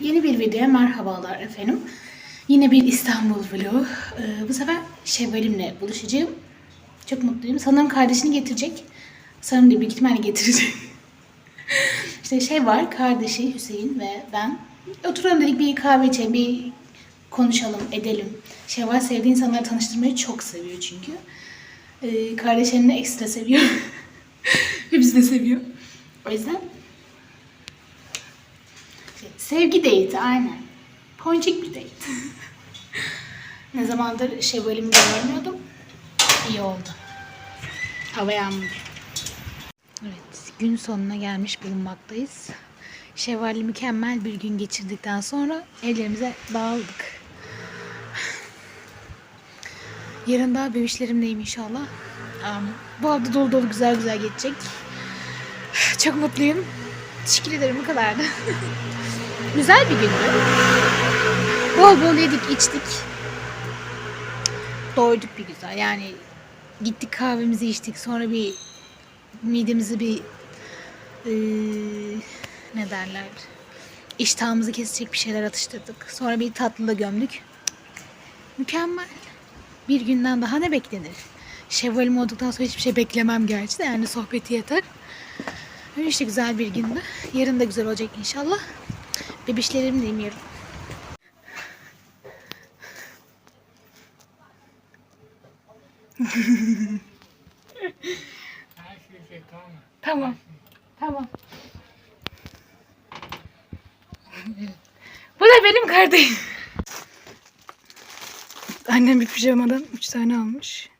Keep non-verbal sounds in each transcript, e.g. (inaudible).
yeni bir videoya merhabalar efendim. Yine bir İstanbul vlogu. Ee, bu sefer Şevval'imle buluşacağım. Çok mutluyum. Sanırım kardeşini getirecek. Sanırım değil, büyük ihtimalle getirecek. (laughs) işte şey var, kardeşi Hüseyin ve ben. Oturalım dedik bir kahve içelim, bir konuşalım, edelim. Şevval sevdiği insanları tanıştırmayı çok seviyor çünkü. Ee, kardeşlerini ekstra seviyor. (laughs) ve bizi de seviyor. O yüzden şey, sevgi date aynen. Ponçik bir date. ne zamandır Şevval'imi görmüyordum. İyi oldu. Hava yağmur. Evet, gün sonuna gelmiş bulunmaktayız. Şevval'le mükemmel bir gün geçirdikten sonra evlerimize dağıldık. Yarın daha bebişlerimleyim inşallah. Um, bu hafta dolu dolu güzel güzel geçecek. Çok mutluyum. Teşekkür ederim bu kadardı. (laughs) güzel bir gündü. Bol bol yedik içtik. Doyduk bir güzel. Yani gittik kahvemizi içtik. Sonra bir midemizi bir eee, ne derler iştahımızı kesecek bir şeyler atıştırdık. Sonra bir tatlı da gömdük. Mükemmel. Bir günden daha ne beklenir? Şevvalim olduktan sonra hiçbir şey beklemem gerçi de yani sohbeti yeter. Öyle işte güzel bir gündü. Yarın da güzel olacak inşallah. Bebişlerimleyim yarın. Tamam. Tamam. Bu da benim kardeşim. Annem bir pijamadan 3 tane almış.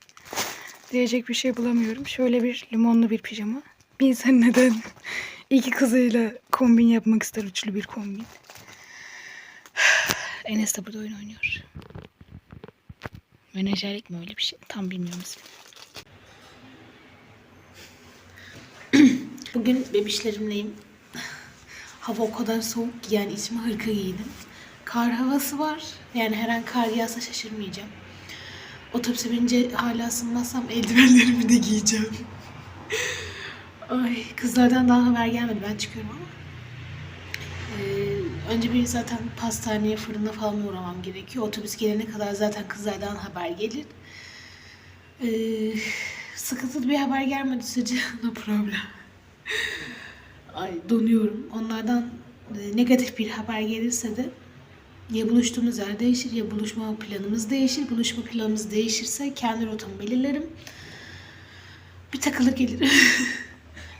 Diyecek bir şey bulamıyorum. Şöyle bir limonlu bir pijama. Bir insan neden iki kızıyla kombin yapmak ister üçlü bir kombin. (sighs) Enes de burada oyun oynuyor. Menajerlik mi öyle bir şey? Tam bilmiyorum. (clears throat) Bugün bebişlerimleyim. (sighs) Hava o kadar soğuk ki yani içime hırka giydim. Kar havası var. Yani her an kar yağsa şaşırmayacağım. Otobüse binince hala ısınmazsam eldivenlerimi de giyeceğim. Ay kızlardan daha haber gelmedi. Ben çıkıyorum ama. Ee, önce bir zaten pastaneye, fırına falan uğramam gerekiyor. Otobüs gelene kadar zaten kızlardan haber gelir. Ee, sıkıntılı bir haber gelmedi sürece (laughs) no problem. Ay donuyorum. Onlardan e, negatif bir haber gelirse de ya buluştuğumuz yer değişir ya buluşma planımız değişir. Buluşma planımız değişirse kendi rotamı belirlerim. Bir takılır gelirim. (laughs)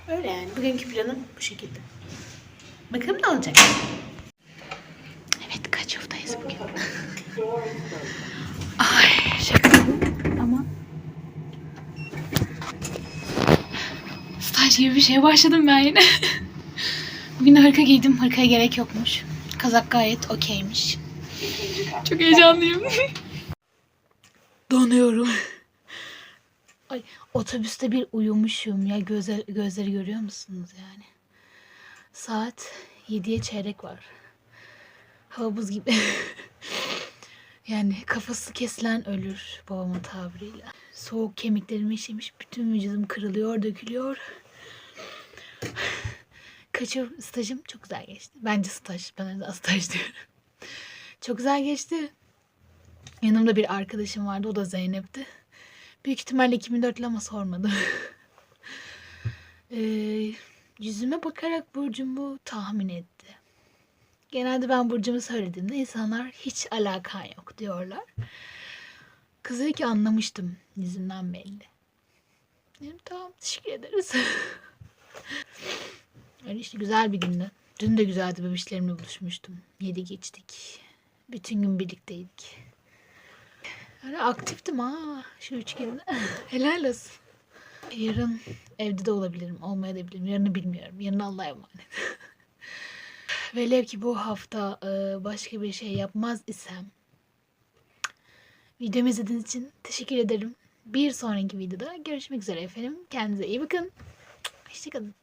Öyle yani. Bugünkü planım bu şekilde. Bakalım ne olacak. Evet kaç haftayız bugün? (laughs) Ay şaka. Ama staj gibi bir şeye başladım ben yine. (laughs) Bugün de hırka giydim. Hırkaya gerek yokmuş. Kazak gayet okeymiş. Çok heyecanlıyım. (laughs) Donuyorum. Ay otobüste bir uyumuşum ya gözler, gözleri görüyor musunuz yani? Saat 7'ye çeyrek var. Hava buz gibi. (laughs) yani kafası kesilen ölür babamın tabiriyle. Soğuk kemiklerimi işemiş. Bütün vücudum kırılıyor, dökülüyor. (sighs) Kaçır stajım çok güzel geçti. Bence staj. Ben de staj diyorum. (laughs) Çok güzel geçti. Yanımda bir arkadaşım vardı. O da Zeynep'ti. Büyük ihtimalle 2004'lü ama sormadı. (laughs) ee, yüzüme bakarak burcumu tahmin etti. Genelde ben burcumu söylediğimde insanlar hiç alakan yok diyorlar. Kız dedi ki anlamıştım yüzünden belli. Dedim tamam teşekkür ederiz. (laughs) Öyle işte güzel bir gündü. Dün de güzeldi bebişlerimle buluşmuştum. Yedi geçtik. Bütün gün birlikteydik. Öyle aktiftim ha şu üç günde. (laughs) Helal olsun. Yarın evde de olabilirim. Olmayabilirim. Yarını bilmiyorum. Yarın Allah'a emanet. (laughs) Velev ki bu hafta e, başka bir şey yapmaz isem videomu izlediğiniz için teşekkür ederim. Bir sonraki videoda görüşmek üzere efendim. Kendinize iyi bakın. Hoşçakalın.